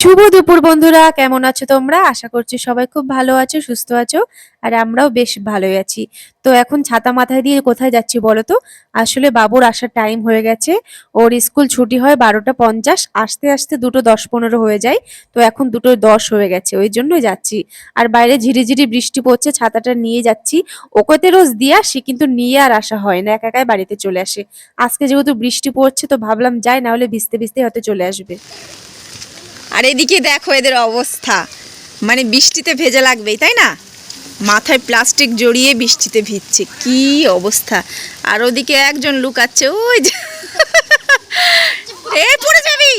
শুভ দুপুর বন্ধুরা, কেমন আছো তোমরা? আশা করছি সবাই খুব ভালো আছো, সুস্থ আছো, আর আমরাও বেশ ভালোই আছি। তো এখন ছাতা মাথায় দিয়ে কোথায় যাচ্ছি বলো তো? আসলে বাবুর আসার টাইম হয়ে গেছে। ওর স্কুল ছুটি হয় বারোটা পঞ্চাশ, আসতে আসতে দুটো দশ পনেরো হয়ে যায়। তো এখন দুটো দশ হয়ে গেছে, ওই জন্যই যাচ্ছি। আর বাইরে ঝিরিঝিরি বৃষ্টি পড়ছে, ছাতাটা নিয়ে যাচ্ছি। ওকেতে রোজ দিয়ে আসি, কিন্তু নিয়ে আর আসা হয় না, একা একাই বাড়িতে চলে আসে। আজকে যেহেতু বৃষ্টি পড়ছে, তো ভাবলাম যাই, না হলে ভিজতে ভিজতে হয়তো চলে আসবে। আর এদিকে দেখো এদের অবস্থা। মানে বৃষ্টিতে ভেজা লাগবেই, তাই না? মাথায় প্লাস্টিক জড়িয়ে বৃষ্টিতে ভিজছে, কি অবস্থা। আর ওদিকে একজন লুকাচ্ছে, ওই যে পড়ে যাবি!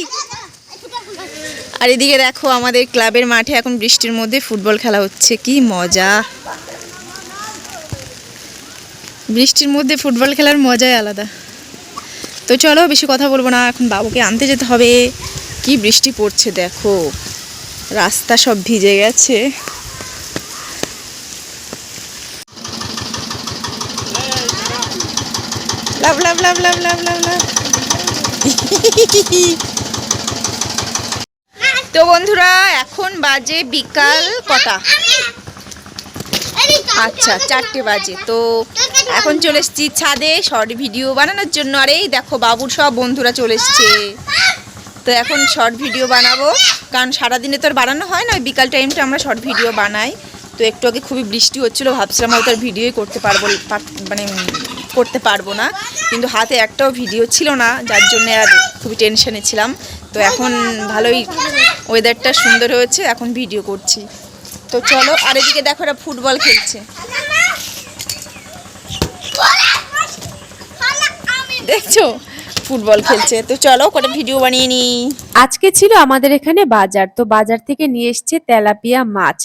আর এদিকে দেখো আমাদের ক্লাবের মাঠে এখন বৃষ্টির মধ্যে ফুটবল খেলা হচ্ছে, কি মজা। বৃষ্টির মধ্যে ফুটবল খেলার মজাই আলাদা। তো চলো, বেশি কথা বলব না, এখন বাবুকে আনতে যেতে হবে। কি বৃষ্টি পড়ছে দেখো? রাস্তা সব ভিজে গেছে। লাভ তো বন্ধুরা, এখন বাজে বিকাল কটা? আচ্ছা চারটে বাজে। তো এখন চলে এসেছি ছাদে, শর্ট ভিডিও বানানোর জন্য। আর এই দেখো, বাবুর সব বন্ধুরা চলে এসছে। তো এখন শর্ট ভিডিও বানাবো। কারণ সারাদিনে তো আর বানানো হয় না বিকাল টাইমটা আমরা শর্ট ভিডিও বানাই। তো একটু আগে খুবই বৃষ্টি হচ্ছিল, ভাবছিলাম হয়তো আর ভিডিওই করতে পারব মানে করতে পারব না। কিন্তু হাতে একটাও ভিডিও ছিল না, যার জন্য আর খুবই টেনশনে ছিলাম। তো এখন ভালোই ওয়েদারটা সুন্দর হয়েছে, এখন ভিডিও করছি। তো চলো, আর এদিকে দেখো এরা ফুটবল খেলছে। দেখছ? ফুটবল খেলছে। তো চলো কটা ভিডিও বানিয়ে নি আজকে ছিল আমাদের এখানে বাজার। তো বাজার থেকে নিয়ে এসছে তেলাপিয়া মাছ।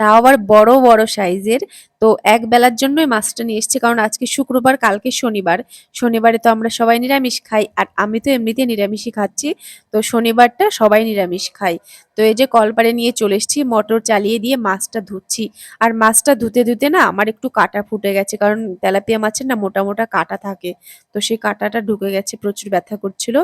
তাও আবার বড় বড় সাইজের তো এক বেলার জন্যই মাছটা নিয়ে এসছে, কারণ আজকে শুক্রবার, কালকে শনিবার। শনিবারে তো আমরা সবাই নিরামিষ খাই, আর আমি তো এমনিতে নিরামিষই খাচ্ছি। তো শনিবারটা সবাই নিরামিষ খাই। তো এই যে কলপারে নিয়ে চলে এসেছি, মটর চালিয়ে দিয়ে মাছটা ধুচ্ছি। আর মাছটা ধুতে ধুতে না আমার একটু কাটা ফুটে গেছে, কারণ তেলাপিয়া মাছের না মোটা মোটা কাটা থাকে। তো সেই কাটাটা ঢুকে গেছে, প্রচুর ব্যথা করছিল।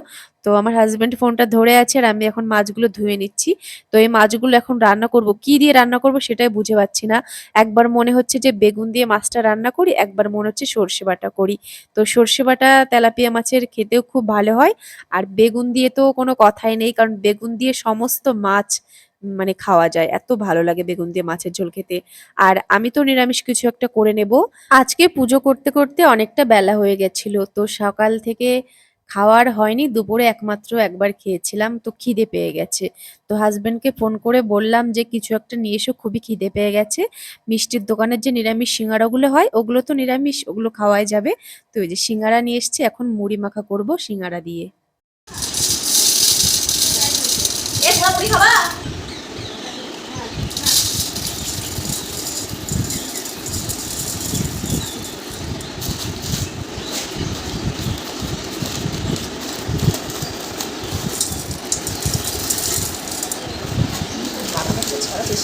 তো আমার হাজব্যান্ড ফোনটা ধরে আছে, আর আমি এখন মাছগুলো ধুয়ে নিচ্ছি। তো এই মাছগুলো এখন রান্না করব, কি দিয়ে রান্না করব সেটাই বুঝে পাচ্ছি না। একবার মনে হচ্ছে যে বেগুন দিয়ে মাছটা রান্না করি, একবার মনে হচ্ছে সর্ষে বাটা করি। তো সর্ষে বাটা তেলাপিয়া মাছের খেতেও খুব ভালো হয়। আর বেগুন দিয়ে তো কোনো কথাই নেই, কারণ বেগুন দিয়ে সমস্ত মাছ মানে খাওয়া যায়। এত ভালো লাগে বেগুন দিয়ে মাছের ঝোল খেতে। আর আমি তো নিরামিষ কিছু একটা করে নেব। আজকে পুজো করতে করতে অনেকটা বেলা হয়ে গেছিল। তো সকাল থেকে খাওয়ার হয়নি, দুপুরে একমাত্র একবার খেয়েছিলাম, তো খিদে পেয়ে গেছে। তো হাজব্যান্ডকে ফোন করে বললাম যে, কিছু একটা নিয়ে এসো, খুবই খিদে পেয়ে গেছে। মিষ্টির দোকানের যে নিরামিষ সিঙ্গারাগুলো হয়, ওগুলো তো নিরামিষ, ওগুলো খাওয়াই যাবে। তো ওই যে সিঙ্গারা নিয়ে এসছে, এখন মুড়ি মাখা করব সিঙ্গারা দিয়ে।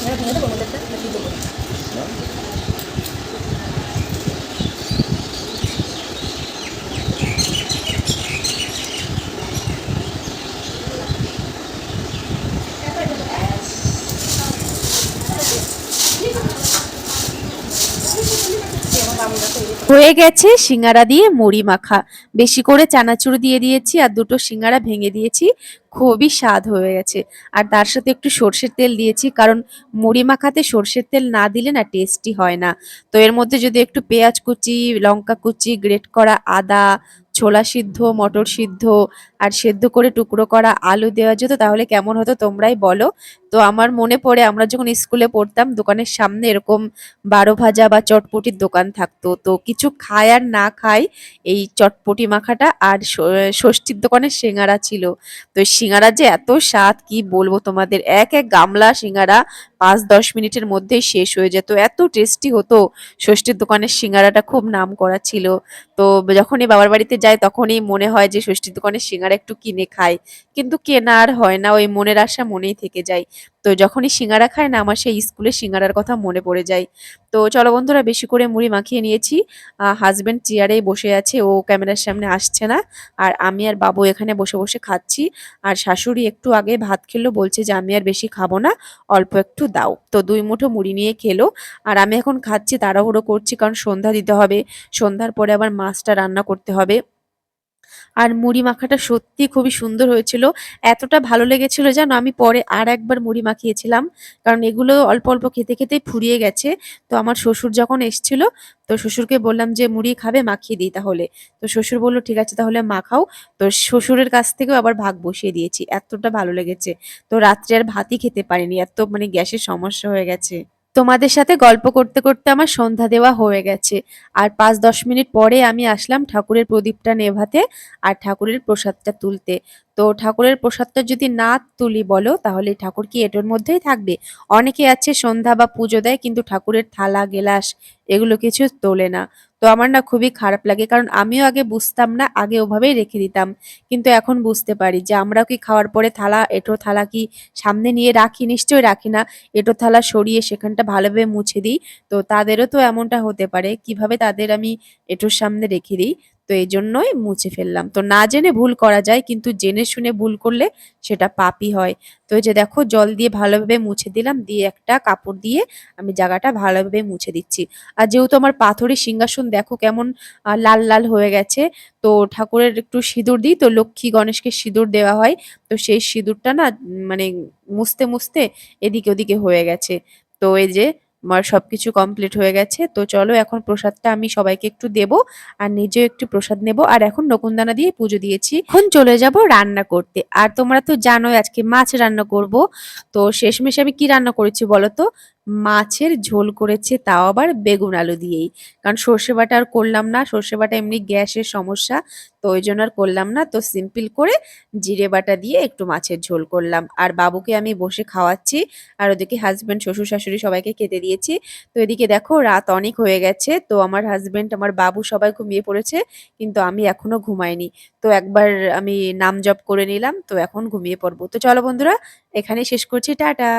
সেখানে ভেঙে দেবো আমাদেরটা বিক্রি দেবো হয়ে গেছে সিঙ্গারা দিয়ে মুড়ি মাখা। বেশি করে চানাচুর দিয়ে দিয়েছি আর দুটো সিঙ্গারা ভেঙে দিয়েছি। খুবই স্বাদ হয়ে গেছে। আর তার সাথে একটু সর্ষের তেল দিয়েছি কারণ মুড়ি মাখাতে সর্ষের তেল না দিলে না টেস্টি হয় না। তো এর মধ্যে যদি একটু পেঁয়াজ কুচি, লঙ্কা কুচি গ্রেট করা আদা, ছোলা সিদ্ধ, মটর সিদ্ধ আর সেদ্ধ করে টুকরো করা আলু দেওয়া যেত, তাহলে কেমন হতো তোমরাই বলো। তো আমার মনে পড়ে, আমরা যখন স্কুলে পড়তাম, দোকানের সামনে এরকম বারো ভাজা বা চটপটির দোকান থাকতো। তো কিছু খাই আর না খাই এই চটপটি মাখাটা আর ষষ্ঠীর দোকানের সিঙ্গারা ছিল। তো সিঙ্গারা যে এত স্বাদ, কি বলব তোমাদের? এক এক গামলা সিঙ্গারা পাঁচ দশ মিনিটের মধ্যেই শেষ হয়ে যেত। এত টেস্টি হতো। ষষ্ঠীর দোকানের সিঙ্গারাটা খুব নাম করা ছিল। তো যখনই বাবার বাড়িতে যাই, তখনই মনে হয় যে ষষ্ঠীর দোকানের সিঙ্গারা সিঙ্গারা একটু কিনে খাই। কিন্তু কেনা আর হয় না, ওই মনের আশা মনেই থেকে যায়। তো যখনই সিঙ্গারা খায় না, আমার সেই স্কুলে সিঙ্গারার কথা মনে পড়ে যায়। তো চলো বন্ধুরা, বেশি করে মুড়ি মাখিয়ে নিয়েছি। হাজবেন্ড চেয়ারে বসে আছে, ও ক্যামেরার সামনে আসছে না। আর আমি আর বাবু এখানে বসে বসে খাচ্ছি। আর শাশুড়ি একটু আগে ভাত খেলো, বলছে যে আমি আর বেশি খাব না, অল্প একটু দাও। তো দুই মুঠো মুড়ি নিয়ে খেলো। আর আমি এখন খাচ্ছি, তাড়াহুড়ো করছি, কারণ সন্ধ্যা দিতে হবে। সন্ধ্যার পরে আবার মাছটা রান্না করতে হবে। আর মুড়ি মাখাটা সত্যি খুবই সুন্দর হয়েছিল। এতটা ভালো লেগেছিল জানো, আমি পরে আর একবার মুড়ি মাখিয়েছিলাম। কারণ এগুলো অল্প অল্প খেতে খেতেই ফুরিয়ে গেছে। তো আমার শ্বশুর যখন এসছিল, তো শ্বশুরকে বললাম যে, মুড়ি খাবে, মাখিয়ে দিই তাহলে। তো শ্বশুর বলল, ঠিক আছে, তাহলে মাখাও। তো শ্বশুরের কাছ থেকেও আবার ভাগ বসিয়ে দিয়েছি। এতটা ভালো লেগেছে। তো রাত্রে আর ভাতই খেতে পারিনি, এত মানে গ্যাসের সমস্যা হয়ে গেছে। তোমাদের সাথে গল্প করতে করতে আমার সন্ধ্যা দেওয়া হয়ে গেছে। আর পাঁচ দশ মিনিট পরে আমি আসলাম ঠাকুরের প্রদীপটা নেভাতে আর ঠাকুরের প্রসাদটা তুলতে। তো ঠাকুরের প্রসাদটা যদি না তুলি বলো, তাহলে ঠাকুর কি এটোর মধ্যেই থাকবে? অনেকে আছে সন্ধ্যা বা পুজো দেয়, কিন্তু ঠাকুরের থালা, গেলাস এগুলো কিছু তোলে না। তো আমার না খুবই খারাপ লাগে, কারণ আমিও আগে বুঝতাম না, আগে ওভাবেই রেখে দিতাম। কিন্তু এখন বুঝতে পারি যে আমরাও কি খাওয়ার পরে থালা এঁটো থালা কি সামনে নিয়ে রাখি? নিশ্চয়ই রাখি না। এটো থালা সরিয়ে সেখানটা ভালোভাবে মুছে দিই। তো তাদেরও তো এমনটা হতে পারে। কীভাবে তাদের আমি এঁটোর সামনে রেখে দিই? তো এই জন্যই মুছে ফেললাম। তো না জেনে ভুল করা যায়, কিন্তু জেনে শুনে ভুল করলে সেটা পাপই হয়। তো এই যে দেখো, জল দিয়ে ভালোভাবে মুছে দিলাম, দিয়ে একটা কাপড় দিয়ে আমি জায়গাটা ভালোভাবে মুছে দিচ্ছি। আর যেহেতু আমার পাথরের সিংহাসন দেখো কেমন লাল লাল হয়ে গেছে, তো ঠাকুরের একটু সিঁদুর দিই, তো লক্ষ্মী গণেশকে সিঁদুর দেওয়া হয়, তো সেই সিঁদুরটা না মানে মুছতে মুছতে এদিকে ওদিকে হয়ে গেছে। তো এই যে আমার সব কিছু কমপ্লিট হয়ে গেছে। তো চলো এখন প্রসাদটা আমি সবাইকে একটু দেব আর নিজেও একটু প্রসাদ নেব। আর এখন নকুনদানা দিয়ে পুজো দিয়েছি। এখন চলে যাব রান্না করতে। আর তোমরা তো জানোই আজকে মাছ রান্না করব। তো শেষমেশ আমি কি রান্না করেছি বলো তো? মাছের ঝোল করেছে তাও আবার বেগুন আলু দিয়েই। কারণ সর্ষে বাটা আর করলাম না, সর্ষে বাটা এমনি গ্যাসের সমস্যা, তো ওই জন্য আর করলাম না। তো সিম্পল করে জিরে বাটা দিয়ে একটু মাছের ঝোল করলাম। আর বাবুকে আমি বসে খাওয়াচ্ছি, আর ওদিকে হাজব্যান্ড শ্বশুর শাশুড়ি সবাইকে খেতে দিয়েছি। তো এদিকে দেখো রাত অনেক হয়ে গেছে, তো আমার হাজব্যান্ড আমার বাবু সবাই ঘুমিয়ে পড়েছে, কিন্তু আমি এখনও ঘুমাইনি। তো একবার আমি নাম জপ করে নিলাম, তো এখন ঘুমিয়ে পড়ব। তো চলো বন্ধুরা, এখানেই শেষ করছি, টাটা।